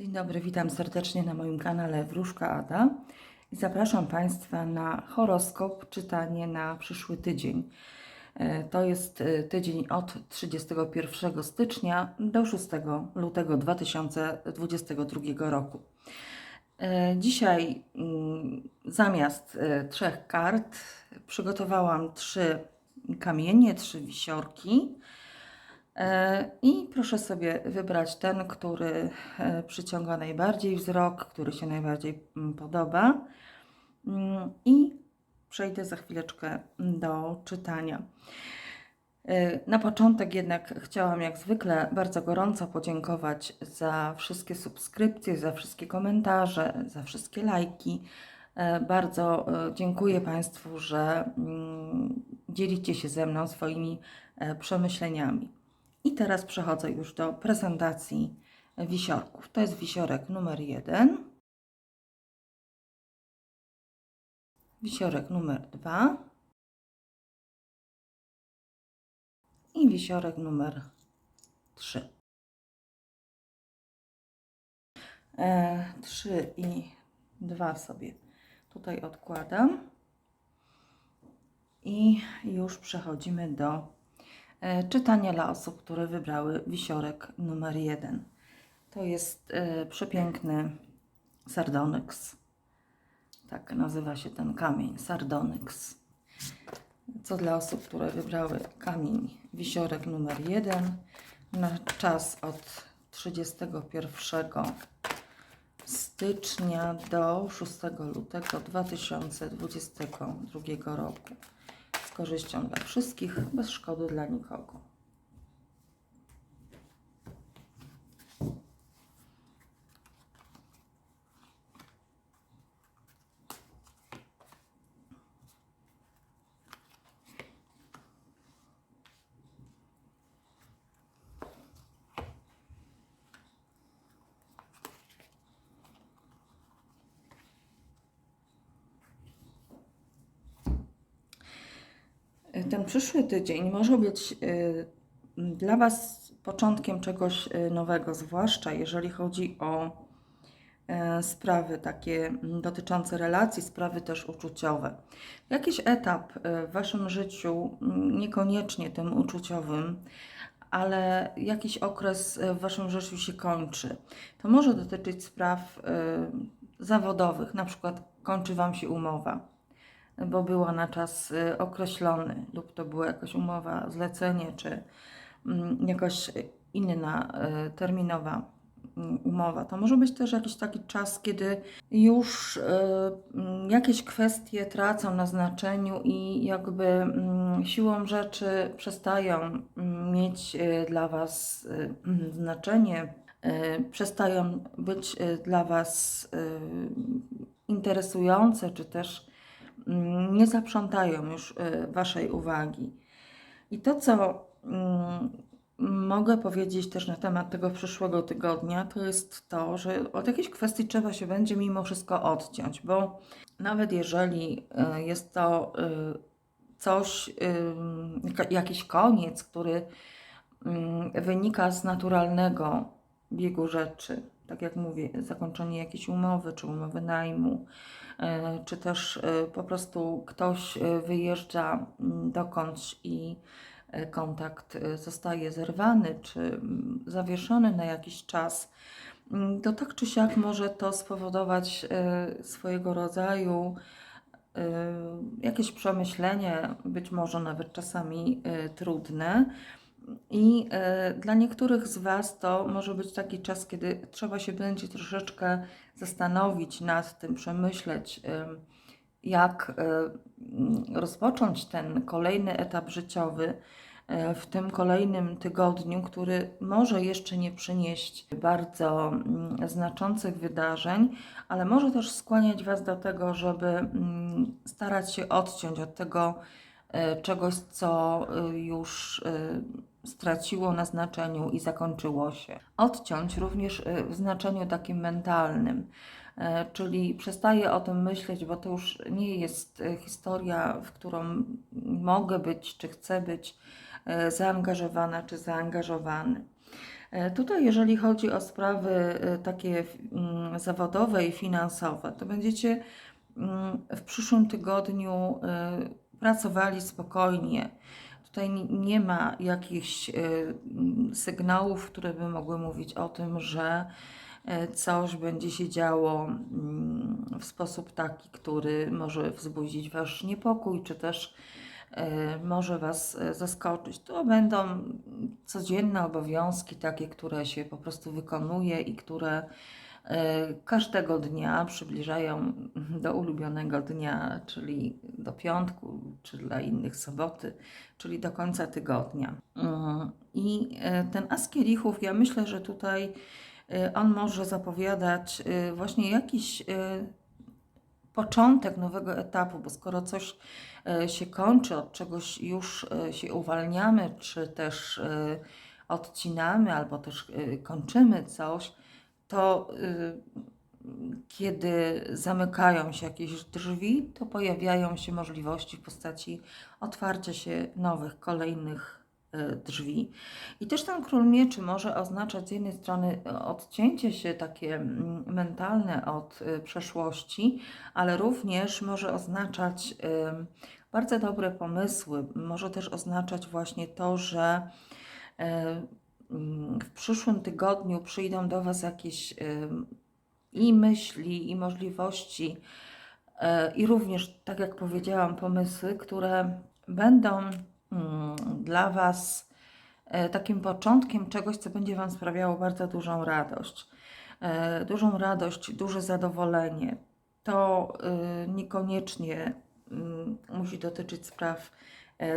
Dzień dobry, witam serdecznie na moim kanale Wróżka Ada zapraszam Państwa na horoskop, czytanie na przyszły tydzień. E, To jest e, tydzień od 31 stycznia do 6 lutego 2022 roku. E, Dzisiaj mm, zamiast trzech kart przygotowałam trzy kamienie, trzy wisiorki. E, I proszę sobie wybrać ten, który e, przyciąga najbardziej wzrok, który się najbardziej mm, podoba. Mm, I przejdę za chwileczkę do czytania. E, Na początek jednak chciałam jak zwykle bardzo gorąco podziękować za wszystkie subskrypcje, za wszystkie komentarze, za wszystkie lajki. Bardzo dziękuję Państwu, że mm, dzielicie się ze mną swoimi przemyśleniami. I teraz przechodzę już do prezentacji wisiorków. To jest wisiorek numer jeden. Wisiorek numer dwa. I wisiorek numer trzy. E, Trzy i dwa sobie tutaj odkładam. I już przechodzimy do e, czytania dla osób, które wybrały wisiorek numer jeden. To jest e, przepiękny sardonyx. Tak nazywa się ten kamień, sardonyx. Co dla osób, które wybrały kamień wisiorek numer jeden na czas od 31 stycznia do 6 lutego 2022 roku. Korzyścią dla wszystkich, bez szkody dla nikogo. Ten przyszły tydzień może być y, dla Was początkiem czegoś y, nowego, zwłaszcza jeżeli chodzi o e, sprawy takie mm, dotyczące relacji, sprawy też uczuciowe. Jakiś etap y, w Waszym życiu, mm, niekoniecznie tym uczuciowym, ale jakiś okres w Waszym życiu się kończy. To może dotyczyć spraw zawodowych, na przykład kończy Wam się umowa bo była na czas y, określony, lub to była jakaś umowa, zlecenie, czy mm, jakaś inna y, terminowa mm, umowa. To może być też jakiś taki czas, kiedy już y, mm, jakieś kwestie tracą na znaczeniu i jakby siłą rzeczy przestają mieć dla Was znaczenie, przestają być dla Was interesujące, czy też nie zaprzątają już y, Waszej uwagi. I to, co mm, mogę powiedzieć też na temat tego przyszłego tygodnia, to jest to, że od jakiejś kwestii trzeba się będzie mimo wszystko odciąć, bo nawet jeżeli y, jest to y, coś, jakiś koniec, który mm, wynika z naturalnego biegu rzeczy, tak jak mówię, zakończenie jakiejś umowy, czy umowy najmu, e, czy też e, po prostu ktoś e, wyjeżdża dokądś i kontakt zostaje zerwany, czy zawieszony na jakiś czas, to tak czy siak może to spowodować swojego rodzaju jakieś przemyślenie, być może nawet czasami trudne. I e, dla niektórych z Was to może być taki czas, kiedy trzeba się będzie troszeczkę zastanowić nad tym, przemyśleć, em, jak e, rozpocząć ten kolejny etap życiowy e, w tym kolejnym tygodniu, który może jeszcze nie przynieść bardzo mm, znaczących wydarzeń, ale może też skłaniać Was do tego, żeby mm, starać się odciąć od tego czegoś, co już straciło na znaczeniu i zakończyło się. Odciąć również e, w znaczeniu takim mentalnym, e, czyli przestaję o tym myśleć, bo to już nie jest e, historia, w którą mogę być, czy chcę być e, zaangażowana, czy zaangażowany. E, Tutaj, jeżeli chodzi o sprawy takie mm, zawodowe i finansowe, to będziecie mm, w przyszłym tygodniu pracowali spokojnie. Tutaj nie ma jakichś mm, sygnałów, które by mogły mówić o tym, że e, coś będzie się działo mm, w sposób taki, który może wzbudzić Wasz niepokój, czy też e, może Was zaskoczyć. To będą codzienne obowiązki, takie, które się po prostu wykonuje i które każdego dnia przybliżają do ulubionego dnia, czyli do piątku, czy dla innych soboty, czyli do końca tygodnia. Mm, I e, ten as kielichów, ja myślę, że tutaj e, on może zapowiadać e, właśnie jakiś e, początek nowego etapu, bo skoro coś e, się kończy, od czegoś już e, się uwalniamy, czy też e, odcinamy, albo też e, kończymy coś, to e, kiedy zamykają się jakieś drzwi, to pojawiają się możliwości w postaci otwarcia się nowych, kolejnych e, drzwi. I też ten król mieczy może oznaczać z jednej strony e, odcięcie się takie mm, mentalne od przeszłości, ale również może oznaczać bardzo dobre pomysły. Może też oznaczać właśnie to, że w przyszłym tygodniu przyjdą do Was jakieś i myśli, i możliwości, e, i również, tak jak powiedziałam, pomysły, które będą mm, dla Was e, takim początkiem czegoś, co będzie Wam sprawiało bardzo dużą radość. E, Dużą radość, duże zadowolenie. To y, niekoniecznie mm, musi dotyczyć spraw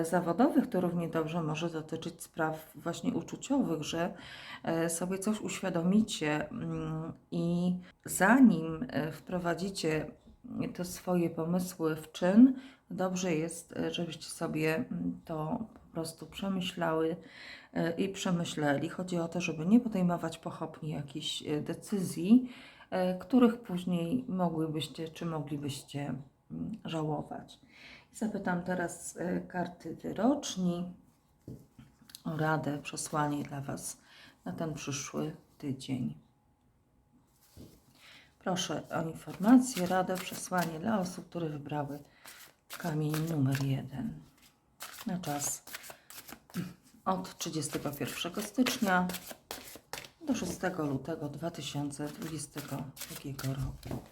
zawodowych, to równie dobrze może dotyczyć spraw właśnie uczuciowych, że e, sobie coś uświadomicie mm, i zanim e, wprowadzicie te swoje pomysły w czyn, dobrze jest, e, żebyście sobie mm, to po prostu przemyślały e, i przemyśleli. Chodzi o to, żeby nie podejmować pochopnie jakichś e, decyzji, e, których później mogłybyście czy moglibyście mm, żałować. Zapytam teraz e, karty wyroczni o radę, przesłanie dla Was na ten przyszły tydzień. Proszę o informację, radę, przesłanie dla osób, które wybrały kamień numer jeden na czas od 31 stycznia do 6 lutego 2022 roku.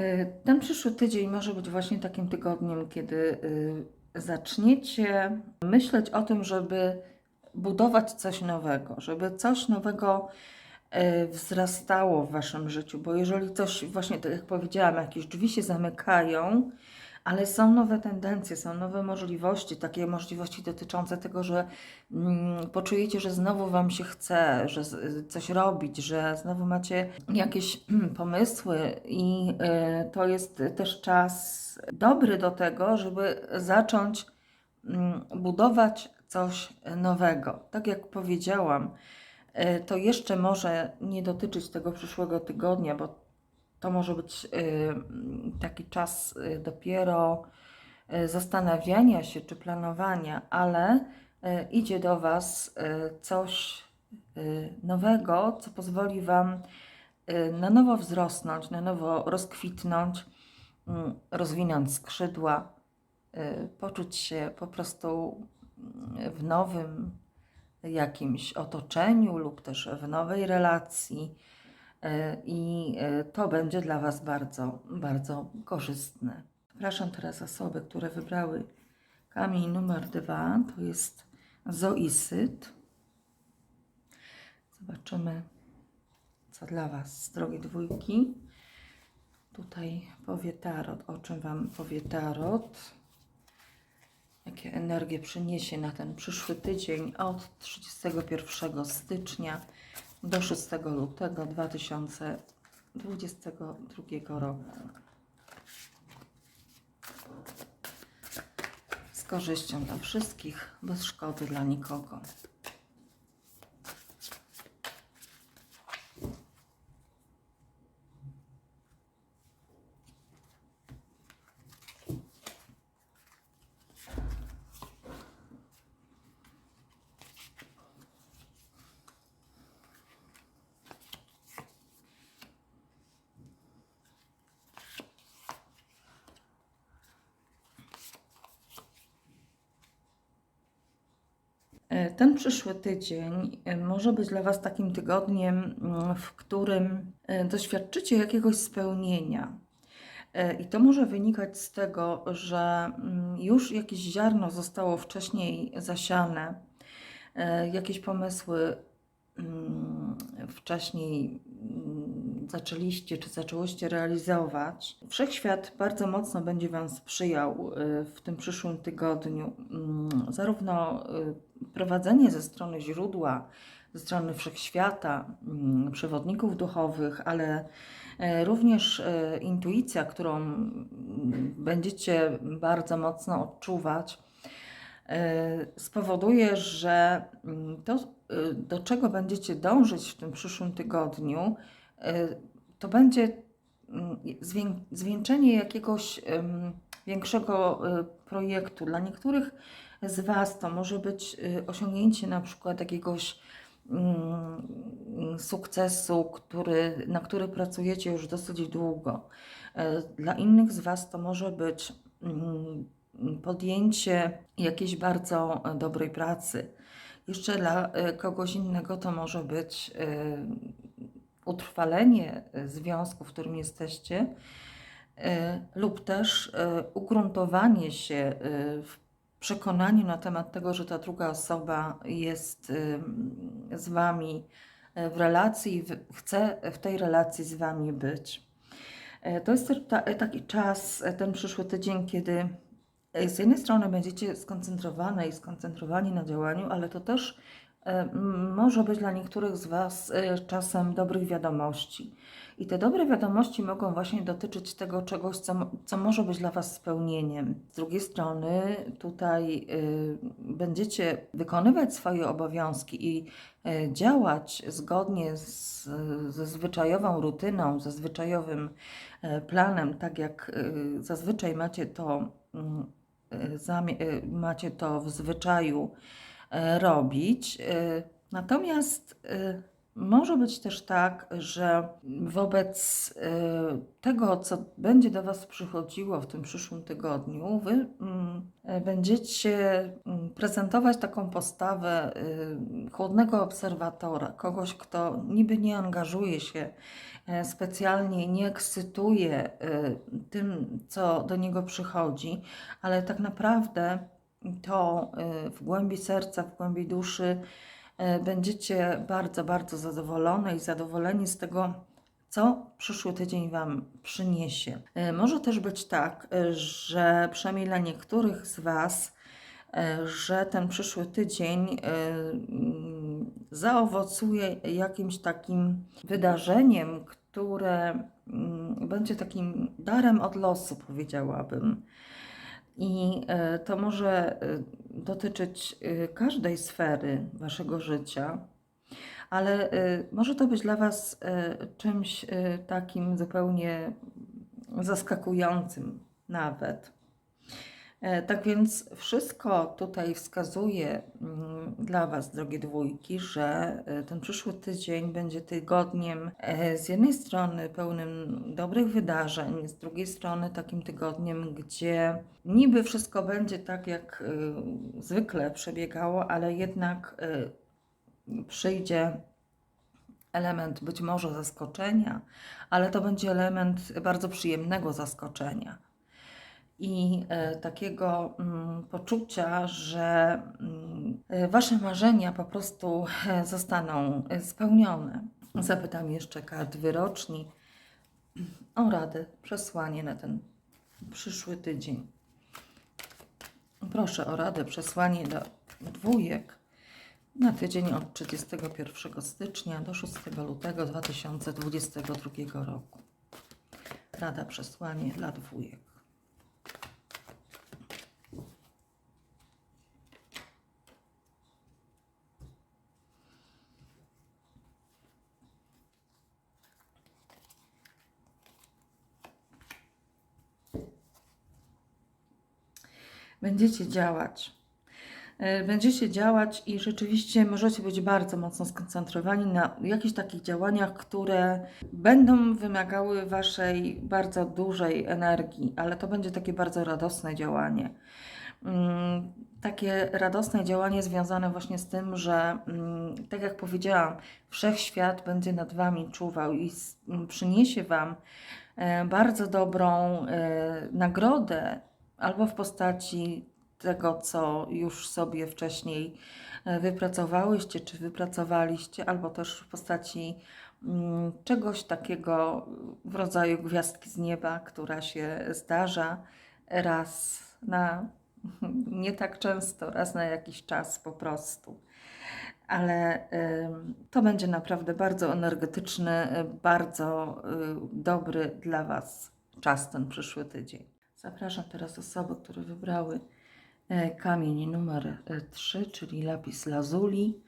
E, Ten przyszły tydzień może być właśnie takim tygodniem, kiedy y, zaczniecie myśleć o tym, żeby budować coś nowego, żeby coś nowego e, wzrastało w waszym życiu, bo jeżeli coś, właśnie tak jak powiedziałam, jakieś drzwi się zamykają, ale są nowe tendencje, są nowe możliwości, takie możliwości dotyczące tego, że mm, poczujecie, że znowu Wam się chce, że coś robić, że znowu macie jakieś pomysły i y, to jest też czas dobry do tego, żeby zacząć mm, budować coś nowego. Tak jak powiedziałam, y, to jeszcze może nie dotyczyć tego przyszłego tygodnia, bo to może być y, taki czas y, dopiero y, zastanawiania się czy planowania, ale idzie do Was coś nowego, co pozwoli Wam na nowo wzrosnąć, na nowo rozkwitnąć, mm, rozwinąć skrzydła, poczuć się po prostu mm, w nowym jakimś otoczeniu lub też w nowej relacji. E, I e, to będzie dla Was bardzo, bardzo korzystne. Zapraszam teraz osoby, które wybrały kamień numer dwa. To jest zoisyt. Zobaczymy, co dla Was drogi dwójki. Tutaj powie tarot. O czym Wam powie tarot? Jakie energie przyniesie na ten przyszły tydzień od 31 stycznia do 6 lutego 2022 roku. Z korzyścią dla wszystkich, bez szkody dla nikogo. E, Ten przyszły tydzień e, może być dla Was takim tygodniem, mm, w którym e, doświadczycie jakiegoś spełnienia. E, I to może wynikać z tego, że mm, już jakieś ziarno zostało wcześniej zasiane, jakieś pomysły mm, wcześniej zaczęliście czy zaczęłyście realizować. Wszechświat bardzo mocno będzie Wam sprzyjał w tym przyszłym tygodniu. Zarówno prowadzenie ze strony źródła, ze strony wszechświata, mm, przewodników duchowych, ale e, również e, intuicja, którą mm, będziecie bardzo mocno odczuwać, e, spowoduje, że mm, to, do czego będziecie dążyć w tym przyszłym tygodniu, to będzie zwieńczenie jakiegoś większego projektu. Dla niektórych z Was to może być y, osiągnięcie na przykład jakiegoś mm, sukcesu, który, na który pracujecie już dosyć długo. E, Dla innych z Was to może być mm, podjęcie jakiejś bardzo e, dobrej pracy. Jeszcze dla e, kogoś innego to może być utrwalenie związku, w którym jesteście, lub też ugruntowanie się w przekonaniu na temat tego, że ta druga osoba jest z Wami e, w relacji i chce w tej relacji z Wami być. E, To jest taki czas, e, ten przyszły tydzień, kiedy z jednej strony będziecie skoncentrowane i skoncentrowani na działaniu, ale to też może być dla niektórych z Was e, czasem dobrych wiadomości. I te dobre wiadomości mogą właśnie dotyczyć tego czegoś, co, co może być dla Was spełnieniem. Z drugiej strony, tutaj y, będziecie wykonywać swoje obowiązki i y, działać zgodnie z, ze zwyczajową rutyną, ze zwyczajowym e, planem, tak jak y, zazwyczaj macie to, y, y, macie to w zwyczaju e, robić. Y, Natomiast y, może być też tak, że wobec tego, co będzie do Was przychodziło w tym przyszłym tygodniu, Wy mm, e, będziecie mm, prezentować taką postawę chłodnego obserwatora, kogoś, kto niby nie angażuje się e, specjalnie, nie ekscytuje tym, co do niego przychodzi, ale tak naprawdę to y, w głębi serca, w głębi duszy e, będziecie bardzo, bardzo zadowolone i zadowoleni z tego, co przyszły tydzień Wam przyniesie. E, Może też być tak, że przynajmniej dla niektórych z Was, że ten przyszły tydzień mm, zaowocuje jakimś takim wydarzeniem, które mm, będzie takim darem od losu, powiedziałabym. I e, to może e, dotyczyć e, każdej sfery Waszego życia, ale może to być dla Was czymś takim zupełnie zaskakującym nawet. E, Tak więc wszystko tutaj wskazuje mm, dla Was, drogie dwójki, że e, ten przyszły tydzień będzie tygodniem e, z jednej strony pełnym dobrych wydarzeń, z drugiej strony takim tygodniem, gdzie niby wszystko będzie tak, jak zwykle przebiegało, ale jednak przyjdzie element być może zaskoczenia, ale to będzie element bardzo przyjemnego zaskoczenia i e, takiego mm, poczucia, że mm, e, Wasze marzenia po prostu e, zostaną spełnione. Zapytam jeszcze kart wyroczni o radę, przesłanie na ten przyszły tydzień. Proszę o radę, przesłanie do dwójek na tydzień od 31 stycznia do 6 lutego 2022 roku. Rada, przesłanie dla dwójek. Będziecie działać. E, Będziecie działać i rzeczywiście możecie być bardzo mocno skoncentrowani na jakichś takich działaniach, które będą wymagały Waszej bardzo dużej energii, ale to będzie takie bardzo radosne działanie. Mm, Takie radosne działanie związane właśnie z tym, że mm, tak jak powiedziałam, wszechświat będzie nad Wami czuwał i przyniesie Wam e, bardzo dobrą e, nagrodę albo w postaci tego, co już sobie wcześniej e, wypracowałyście, czy wypracowaliście, albo też w postaci mm, czegoś takiego w rodzaju gwiazdki z nieba, która się zdarza raz na nie tak często, raz na jakiś czas po prostu. Ale to będzie naprawdę bardzo energetyczny, y, bardzo y, dobry dla Was czas ten przyszły tydzień. Zapraszam teraz osoby, które wybrały e, kamień numer 3, czyli lapis lazuli.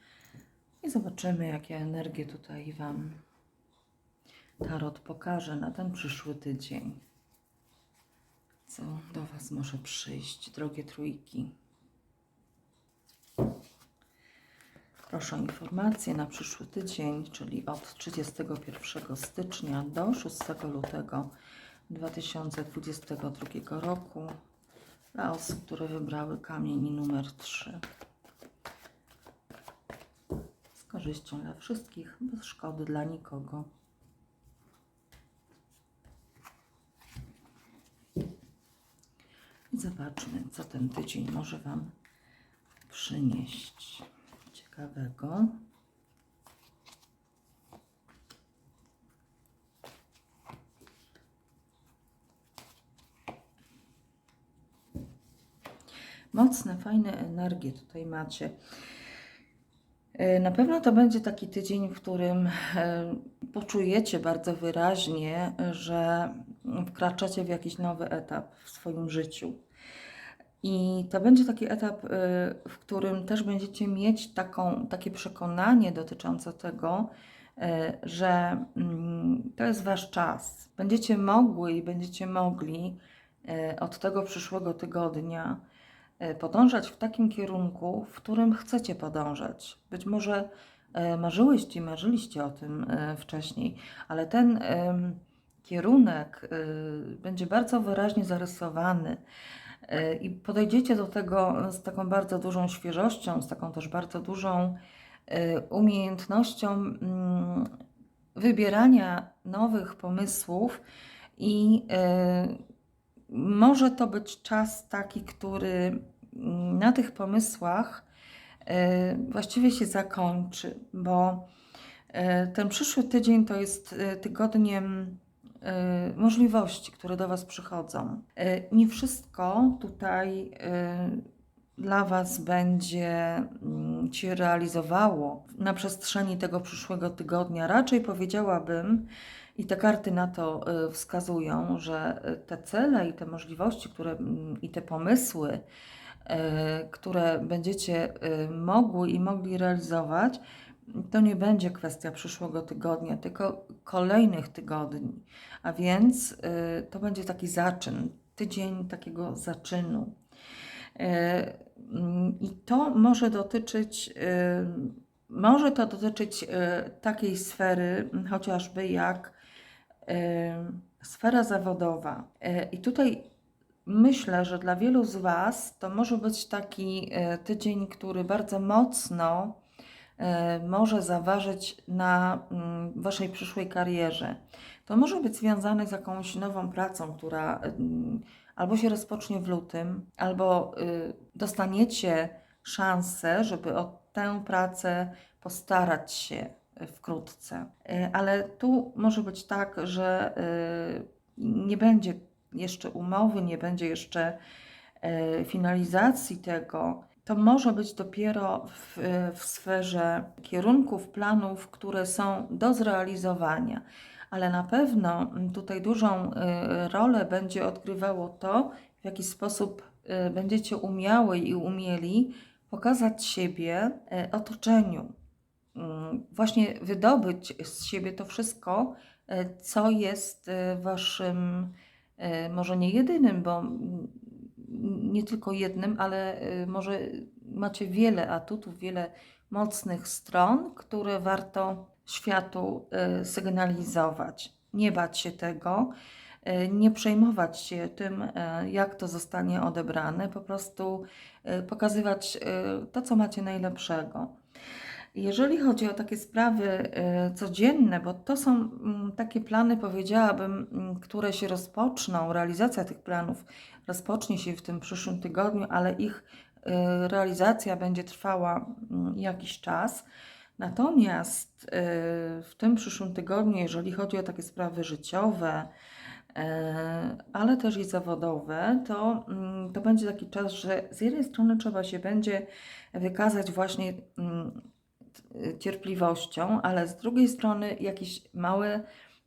I zobaczymy, jakie energie tutaj Wam Tarot pokaże na ten przyszły tydzień. Co do Was może przyjść, drogie trójki? Proszę o informacje na przyszły tydzień, czyli od 31 stycznia do 6 lutego 2022 roku dla osób, które wybrały kamień numer 3. Z korzyścią dla wszystkich, bez szkody dla nikogo. I zobaczmy, co ten tydzień może Wam przynieść ciekawego. Mocne, fajne energie tutaj macie. E, Na pewno to będzie taki tydzień, w którym e, poczujecie bardzo wyraźnie, że wkraczacie w jakiś nowy etap w swoim życiu. I to będzie taki etap, y, w którym też będziecie mieć taką, takie przekonanie dotyczące tego, że mm, to jest wasz czas. Będziecie mogły i będziecie mogli od tego przyszłego tygodnia podążać w takim kierunku, w którym chcecie podążać. Być może y, marzyłyście, marzyliście o tym y, wcześniej, ale ten kierunek będzie bardzo wyraźnie zarysowany. I podejdziecie do tego z taką bardzo dużą świeżością, z taką też bardzo dużą umiejętnością mm, wybierania nowych pomysłów i może to być czas taki, który na tych pomysłach y, właściwie się zakończy, bo y, ten przyszły tydzień to jest y, tygodniem możliwości, które do Was przychodzą. Nie wszystko tutaj dla Was będzie mm, się realizowało na przestrzeni tego przyszłego tygodnia. Raczej powiedziałabym, i te karty na to wskazują, że te cele i te możliwości, które, mm, i te pomysły, które będziecie y, mogły i mogli realizować, to nie będzie kwestia przyszłego tygodnia, tylko kolejnych tygodni. A więc y, to będzie taki zaczyn, tydzień takiego zaczynu. Mm, I to może dotyczyć, może to dotyczyć takiej sfery, chociażby jak sfera zawodowa. I tutaj myślę, że dla wielu z Was to może być taki y, tydzień, który bardzo mocno y, może zaważyć na mm, Waszej przyszłej karierze. To może być związane z jakąś nową pracą, która mm, albo się rozpocznie w lutym, albo y, dostaniecie szansę, żeby o tę pracę postarać się wkrótce. Ale tu może być tak, że y, nie będzie jeszcze umowy, nie będzie jeszcze y, finalizacji tego. To może być dopiero w, w sferze kierunków, planów, które są do zrealizowania ale na pewno mm, tutaj dużą y, rolę będzie odgrywało to, w jaki sposób będziecie umiały i umieli pokazać siebie otoczeniu. Mm, Właśnie wydobyć z siebie to wszystko, co jest waszym, może nie jedynym, bo nie tylko jednym, ale y, może macie wiele atutów, wiele mocnych stron, które warto światu y, sygnalizować. Nie bać się tego, e, nie przejmować się tym, e, jak to zostanie odebrane, po prostu e, pokazywać e, to, co macie najlepszego. Jeżeli chodzi o takie sprawy e, codzienne, bo to są mm, takie plany, powiedziałabym, mm, które się rozpoczną, realizacja tych planów rozpocznie się w tym przyszłym tygodniu, ale ich e, realizacja będzie trwała mm, jakiś czas. Natomiast e, w tym przyszłym tygodniu, jeżeli chodzi o takie sprawy życiowe, ale też i zawodowe, to, to będzie taki czas, że z jednej strony trzeba się będzie wykazać właśnie cierpliwością, ale z drugiej strony jakieś małe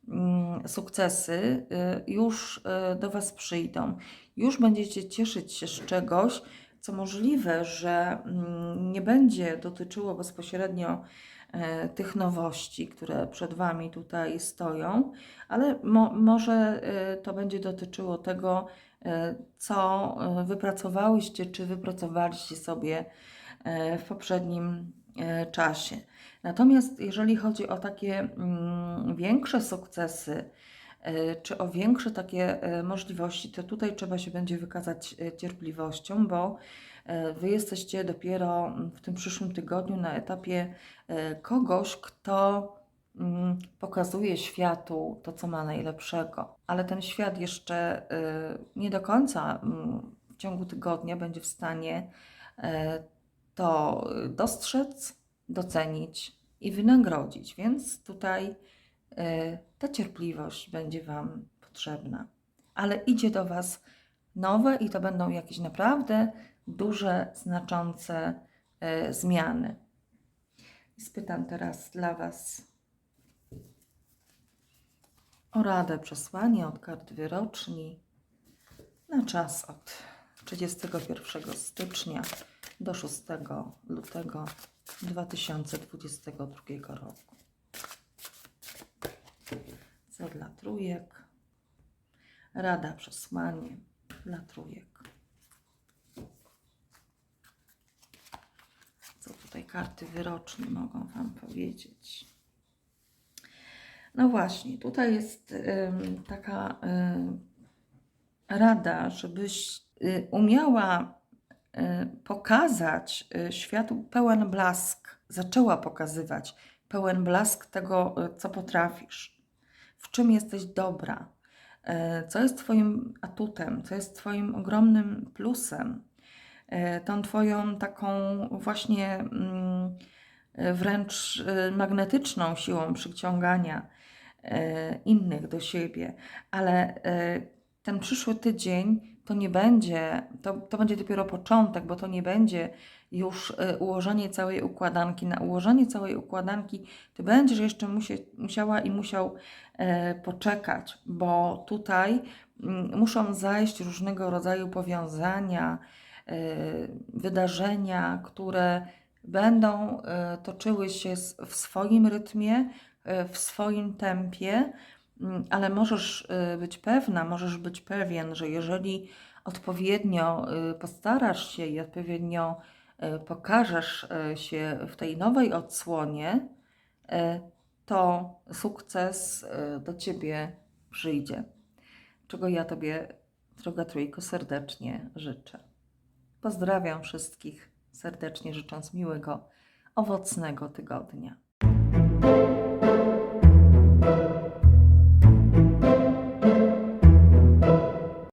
mm, sukcesy y, już y, do Was przyjdą. Już będziecie cieszyć się z czegoś, co możliwe, że mm, nie będzie dotyczyło bezpośrednio tych nowości, które przed Wami tutaj stoją, ale mo może to będzie dotyczyło tego, co wypracowałyście, czy wypracowaliście sobie w poprzednim czasie. Natomiast jeżeli chodzi o takie mm, większe sukcesy, e, czy o większe takie e, możliwości, to tutaj trzeba się będzie wykazać e, cierpliwością, bo e, Wy jesteście dopiero w tym przyszłym tygodniu na etapie e, kogoś, kto mm, pokazuje światu to, co ma najlepszego, ale ten świat jeszcze e, nie do końca mm, w ciągu tygodnia będzie w stanie e, to dostrzec, docenić i wynagrodzić. Więc tutaj e, ta cierpliwość będzie Wam potrzebna. Ale idzie do Was nowe i to będą jakieś naprawdę duże, znaczące e, zmiany. Spytam teraz dla Was o radę przesłanie od kart wyroczni na czas od 31 stycznia do 6 lutego 2022 roku. Co dla trójek? Rada przesłanie dla trójek. Co tutaj karty wyroczni mogą Wam powiedzieć? No właśnie, tutaj jest taka rada, żebyś y, umiała pokazać y, światu pełen blask, zaczęła pokazywać pełen blask tego, y, co potrafisz, w czym jesteś dobra, co jest Twoim atutem, co jest Twoim ogromnym plusem, tą Twoją taką właśnie mm, wręcz magnetyczną siłą przyciągania e, innych do siebie, ale e, ten przyszły tydzień to nie będzie, to, to będzie dopiero początek, bo to nie będzie już e, ułożenie całej układanki. Na ułożenie całej układanki ty będziesz jeszcze musie, musiała i musiał e, poczekać, bo tutaj mm, muszą zajść różnego rodzaju powiązania, e, wydarzenia, które będą e, toczyły się s- w swoim rytmie, e, w swoim tempie, ale możesz e, być pewna, możesz być pewien, że jeżeli odpowiednio e, postarasz się i odpowiednio e, pokażesz się w tej nowej odsłonie, to sukces do ciebie przyjdzie. Czego ja Tobie, droga Trójko, serdecznie życzę. Pozdrawiam wszystkich serdecznie, życząc miłego, owocnego tygodnia.